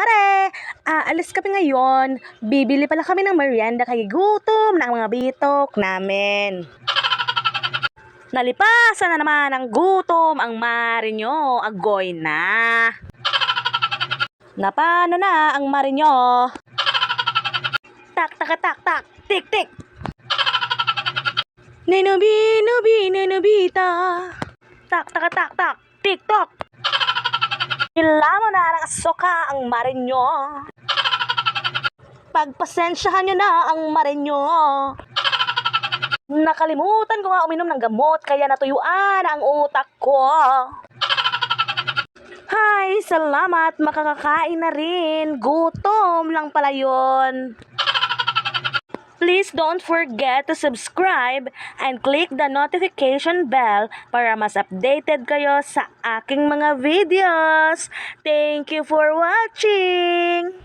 mare! Aalis kami ngayon. Bibili pala kami ng merienda kay gutom ng mga bitok namin. Nalipasan na naman ng gutom ang mare nyo. Agoy na. Napano na ang mare nyo? Tak, tak, tak, tak. Tik, tik. Ninubi, nubi, ninubita. Tak, tak, tak, tak. Tik, tok. Ilamo na ng asoka ang mare nyo. Pagpasensyahan nyo na ang mare nyo. Nakalimutan ko nga uminom ng gamot kaya natuyuan ang utak ko. Hi, salamat. Makakakain na rin. Gutom lang pala yun. Please don't forget to subscribe and click the notification bell para mas updated kayo sa aking mga videos. Thank you for watching!